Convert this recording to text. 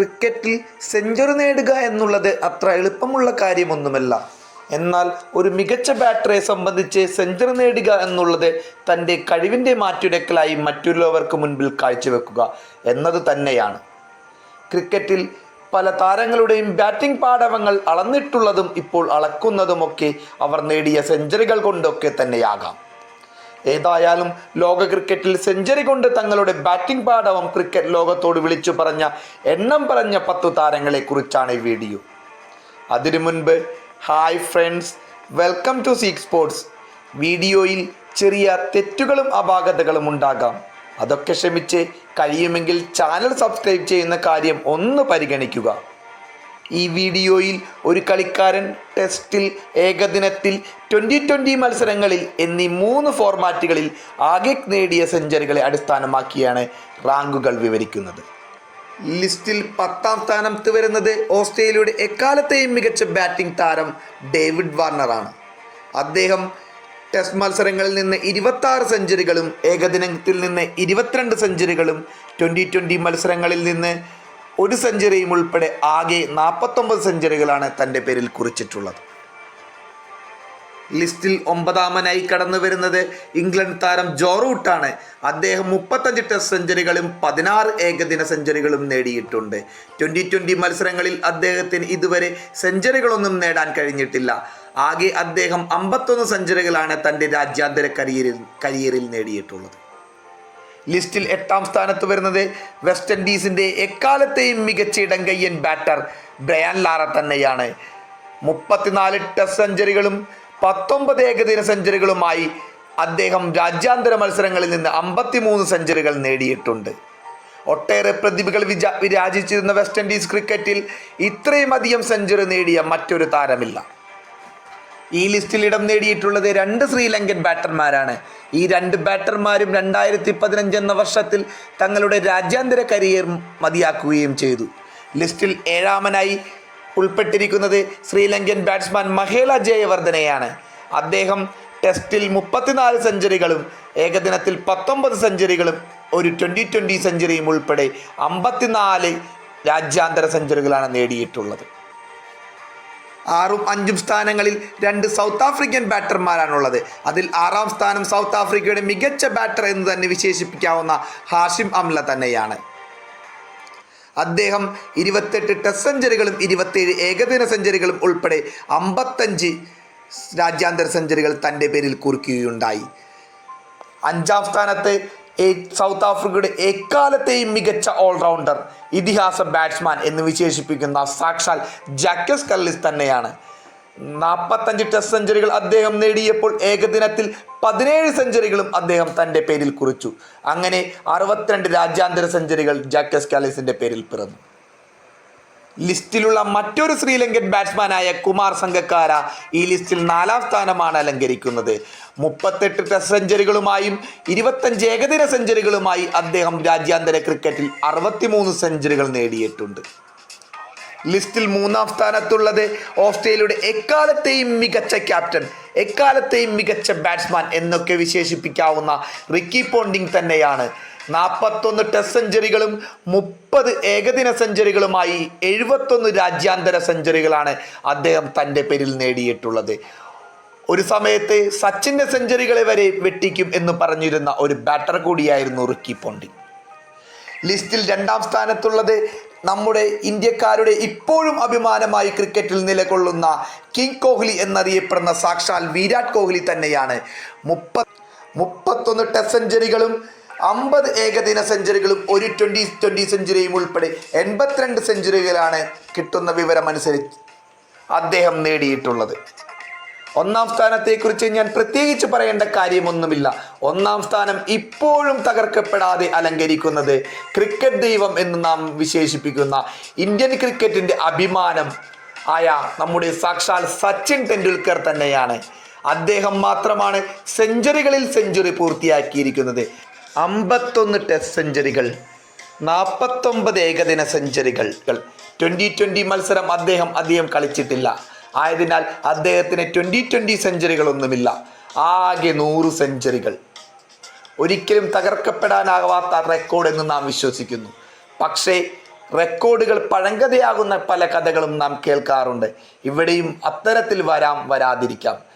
ക്രിക്കറ്റിൽ സെഞ്ചുറി നേടുക എന്നുള്ളത് അത്ര എളുപ്പമുള്ള കാര്യമൊന്നുമല്ല. എന്നാൽ ഒരു മികച്ച ബാറ്ററെ സംബന്ധിച്ച് സെഞ്ചുറി നേടുക എന്നുള്ളത് തന്റെ കഴിവിന്റെ മാറ്റുരക്കലായി മറ്റുള്ളവർക്ക് മുൻപിൽ കാഴ്ചവെക്കുക എന്നത് തന്നെയാണ്. ക്രിക്കറ്റിൽ പല താരങ്ങളുടെയും ബാറ്റിംഗ് പാടവങ്ങൾ അളന്നിട്ടുള്ളതും ഇപ്പോൾ അളക്കുന്നതുമൊക്കെ അവർ നേടിയ സെഞ്ചുറികൾ കൊണ്ടൊക്കെ തന്നെയാകാം. ഏതായാലും ലോക ക്രിക്കറ്റിൽ സെഞ്ചുറി കൊണ്ട് തങ്ങളുടെ ബാറ്റിംഗ് പാടവം ക്രിക്കറ്റ് ലോകത്തോട് വിളിച്ചു പറഞ്ഞ എണ്ണം പറഞ്ഞ പത്തു താരങ്ങളെ കുറിച്ചാണ് ഈ വീഡിയോ അതിനു മുൻപ് hi friends welcome to seek sports വീഡിയോയിൽ ചെറിയ തെറ്റുകളും അപാകതകളും ഉണ്ടാകാം. അതൊക്കെ ക്ഷമിച്ച് കഴിയുമെങ്കിൽ ചാനൽ സബ്സ്ക്രൈബ് ചെയ്യുന്ന കാര്യം ഒന്ന് പരിഗണിക്കുക. ഈ വീഡിയോയിൽ ഒരു കളിക്കാരൻ ടെസ്റ്റിൽ ഏകദിനത്തിൽ ട്വന്റി ട്വന്റി മത്സരങ്ങളിൽ എന്നീ മൂന്ന് ഫോർമാറ്റുകളിൽ ആകെ നേടിയ സെഞ്ചുറികളെ അടിസ്ഥാനമാക്കിയാണ് റാങ്കുകൾ വിവരിക്കുന്നത്. ലിസ്റ്റിൽ പത്താം സ്ഥാനത്ത് വരുന്നത് ഓസ്ട്രേലിയയുടെ എക്കാലത്തെയും മികച്ച ബാറ്റിംഗ് താരം ഡേവിഡ് വാർണറാണ്. അദ്ദേഹം ടെസ്റ്റ് മത്സരങ്ങളിൽ നിന്ന് ഇരുപത്താറ് സെഞ്ചുറികളും ഏകദിനത്തിൽ നിന്ന് ഇരുപത്തിരണ്ട് സെഞ്ചുറികളും ട്വന്റി ട്വന്റി മത്സരങ്ങളിൽ നിന്ന് ഒരു സെഞ്ചുറിയും ഉൾപ്പെടെ ആകെ നാൽപ്പത്തൊമ്പത് സെഞ്ചുറികളാണ് തന്റെ പേരിൽ കുറിച്ചിട്ടുള്ളത്. ലിസ്റ്റിൽ ഒമ്പതാമനായി കടന്നു വരുന്നത് ഇംഗ്ലണ്ട് താരം ജോ റൂട്ടാണ്. അദ്ദേഹം മുപ്പത്തഞ്ച് ടെസ്റ്റ് സെഞ്ചുറികളും പതിനാറ് ഏകദിന സെഞ്ചുറികളും നേടിയിട്ടുണ്ട്. ട്വന്റി ട്വന്റി മത്സരങ്ങളിൽ അദ്ദേഹത്തിന് ഇതുവരെ സെഞ്ചുറികളൊന്നും നേടാൻ കഴിഞ്ഞിട്ടില്ല. ആകെ അദ്ദേഹം അമ്പത്തൊന്ന് സെഞ്ചുറികളാണ് തന്റെ രാജ്യാന്തര കരിയറിൽ കരിയറിൽ നേടിയിട്ടുള്ളത്. ലിസ്റ്റിൽ എട്ടാം സ്ഥാനത്ത് വരുന്നത് വെസ്റ്റ് ഇൻഡീസിന്റെ എക്കാലത്തെയും മികച്ച ഇടങ്കയ്യൻ ബാറ്റർ ബ്രയാൻ ലാറ തന്നെയാണ്. മുപ്പത്തിനാല് ടെസ്റ്റ് സെഞ്ചുറികളും പത്തൊമ്പത് ഏകദിന സെഞ്ചുറികളുമായി അദ്ദേഹം രാജ്യാന്തര മത്സരങ്ങളിൽ നിന്ന് അമ്പത്തിമൂന്ന് സെഞ്ചുറികൾ നേടിയിട്ടുണ്ട്. ഒട്ടേറെ പ്രതിഭകൾ വിജ വിരാജിച്ചിരുന്ന വെസ്റ്റ് ഇൻഡീസ് ക്രിക്കറ്റിൽ ഇത്രയും അധികം സെഞ്ചുറി നേടിയ മറ്റൊരു താരമില്ല. ഈ ലിസ്റ്റിൽ ഇടം നേടിയിട്ടുള്ളത് രണ്ട് ശ്രീലങ്കൻ ബാറ്റർമാരാണ്. ഈ രണ്ട് ബാറ്റർമാരും രണ്ടായിരത്തി പതിനഞ്ച് എന്ന വർഷത്തിൽ തങ്ങളുടെ രാജ്യാന്തര കരിയർ മതിയാക്കുകയും ചെയ്തു. ലിസ്റ്റിൽ ഏഴാമനായി ഉൾപ്പെട്ടിരിക്കുന്നത് ശ്രീലങ്കൻ ബാറ്റ്സ്മാൻ മഹേല ജയവർദ്ധനയാണ്. അദ്ദേഹം ടെസ്റ്റിൽ മുപ്പത്തിനാല് സെഞ്ചുറികളും ഏകദിനത്തിൽ പത്തൊമ്പത് സെഞ്ചുറികളും ഒരു ട്വന്റി ട്വന്റി സെഞ്ചുറിയും ഉൾപ്പെടെ അമ്പത്തിനാല് രാജ്യാന്തര സെഞ്ചുറികളാണ് നേടിയിട്ടുള്ളത്. ആറും അഞ്ചും സ്ഥാനങ്ങളിൽ രണ്ട് സൗത്ത് ആഫ്രിക്കൻ ബാറ്റർമാരാണുള്ളത്. അതിൽ ആറാം സ്ഥാനം സൗത്ത് ആഫ്രിക്കയുടെ മികച്ച ബാറ്റർ എന്ന് തന്നെ വിശേഷിപ്പിക്കാവുന്ന ഹാഷിം അംല തന്നെയാണ്. അദ്ദേഹം ഇരുപത്തെട്ട് ടെസ്റ്റ് സെഞ്ചുറികളും ഇരുപത്തേഴ് ഏകദിന സെഞ്ചുറികളും ഉൾപ്പെടെ അമ്പത്തഞ്ച് രാജ്യാന്തര സെഞ്ചുറികൾ തന്റെ പേരിൽ കുറിക്കുകയുണ്ടായി. അഞ്ചാം സ്ഥാനത്ത് സൗത്ത് ആഫ്രിക്കയുടെ എക്കാലത്തെയും മികച്ച ഓൾറൗണ്ടർ ഇതിഹാസ ബാറ്റ്സ്മാൻ എന്ന് വിശേഷിപ്പിക്കുന്ന സാക്ഷാൽ ജാക്കസ് കല്ലിസ് തന്നെയാണ്. നാൽപ്പത്തഞ്ച് ടെസ്റ്റ് സെഞ്ചുറികൾ അദ്ദേഹം നേടിയപ്പോൾ ഏകദിനത്തിൽ പതിനേഴ് സെഞ്ചുറികളും അദ്ദേഹം തന്റെ പേരിൽ കുറിച്ചു. അങ്ങനെ അറുപത്തിരണ്ട് രാജ്യാന്തര സെഞ്ചുറികൾ ജാക്കസ് കാലിസിന്റെ പേരിൽ പിറന്നു. ലിസ്റ്റിലുള്ള മറ്റൊരു ശ്രീലങ്കൻ ബാറ്റ്സ്മാനായ കുമാർ സംഘക്കാര ഈ ലിസ്റ്റിൽ നാലാം സ്ഥാനമാണ് അലങ്കരിക്കുന്നത്. മുപ്പത്തെട്ട് ടെസ്റ്റ് സെഞ്ചുറികളുമായും ഇരുപത്തഞ്ച് ഏകദിന സെഞ്ചുറികളുമായി അദ്ദേഹം രാജ്യാന്തര ക്രിക്കറ്റിൽ അറുപത്തിമൂന്ന് സെഞ്ചുറികൾ നേടിയിട്ടുണ്ട്. ലിസ്റ്റിൽ മൂന്നാം സ്ഥാനത്തുള്ളത് ഓസ്ട്രേലിയയുടെ എക്കാലത്തെയും മികച്ച ക്യാപ്റ്റൻ എക്കാലത്തെയും മികച്ച ബാറ്റ്സ്മാൻ എന്നൊക്കെ വിശേഷിപ്പിക്കാവുന്ന റിക്കി പോണ്ടിങ് തന്നെയാണ്. നാൽപ്പത്തൊന്ന് ടെസ്റ്റ് സെഞ്ചുറികളും മുപ്പത് ഏകദിന സെഞ്ചുറികളുമായി എഴുപത്തൊന്ന് രാജ്യാന്തര സെഞ്ചുറികളാണ് അദ്ദേഹം തന്റെ പേരിൽ നേടിയിട്ടുള്ളത്. ഒരു സമയത്ത് സച്ചിന്റെ സെഞ്ചുറികളെ വരെ വെട്ടിക്കും എന്ന് പറഞ്ഞിരുന്ന ഒരു ബാറ്റർ കൂടിയായിരുന്നു റിക്കി പോണ്ടി. ലിസ്റ്റിൽ രണ്ടാം സ്ഥാനത്തുള്ളത് നമ്മുടെ ഇന്ത്യക്കാരുടെ ഇപ്പോഴും അഭിമാനമായി ക്രിക്കറ്റിൽ നിലകൊള്ളുന്ന കിങ് കോഹ്ലി എന്നറിയപ്പെടുന്ന സാക്ഷാൽ വിരാട് കോഹ്ലി തന്നെയാണ്. മുപ്പ മുപ്പത്തൊന്ന് ടെസ്റ്റ് സെഞ്ചുറികളും അമ്പത് ഏകദിന സെഞ്ചുറികളും ഒരു ട്വന്റി ട്വന്റി സെഞ്ചുറിയും ഉൾപ്പെടെ എൺപത്തിരണ്ട് സെഞ്ചുറികളാണ് കിട്ടുന്ന വിവരമനുസരിച്ച് അദ്ദേഹം നേടിയിട്ടുള്ളത്. ഒന്നാം സ്ഥാനത്തെക്കുറിച്ച് ഞാൻ പ്രത്യേകിച്ച് പറയേണ്ട കാര്യമൊന്നുമില്ല. ഒന്നാം സ്ഥാനം ഇപ്പോഴും തകർക്കപ്പെടാതെ അലങ്കരിക്കുന്നത് ക്രിക്കറ്റ് ദൈവം എന്ന് നാം വിശേഷിപ്പിക്കുന്ന ഇന്ത്യൻ ക്രിക്കറ്റിന്റെ അഭിമാനം ആയ നമ്മുടെ സാക്ഷാൽ സച്ചിൻ ടെണ്ടുൽക്കർ തന്നെയാണ്. അദ്ദേഹം മാത്രമാണ് സെഞ്ചുറികളിൽ സെഞ്ചുറി പൂർത്തിയാക്കിയിരിക്കുന്നത്. അമ്പത്തൊന്ന് ടെസ്റ്റ് സെഞ്ചുറികൾ നാൽപ്പത്തൊമ്പത് ഏകദിന സെഞ്ചുറികൾ ട്വന്റി ട്വന്റി മത്സരം അദ്ദേഹം അധികം കളിച്ചിട്ടില്ല. ആയതിനാൽ അദ്ദേഹത്തിന് ട്വന്റി ട്വന്റി സെഞ്ചുറികളൊന്നുമില്ല ആകെ നൂറ് സെഞ്ചുറികൾ ഒരിക്കലും തകർക്കപ്പെടാനാവാത്ത റെക്കോർഡ് എന്ന് നാം വിശ്വസിക്കുന്നു. പക്ഷേ റെക്കോർഡുകൾ പഴങ്കഥയാകുന്ന പല കഥകളും നാം കേൾക്കാറുണ്ട്. ഇവിടെയും അത്തരത്തിൽ വരാം വരാതിരിക്കാം.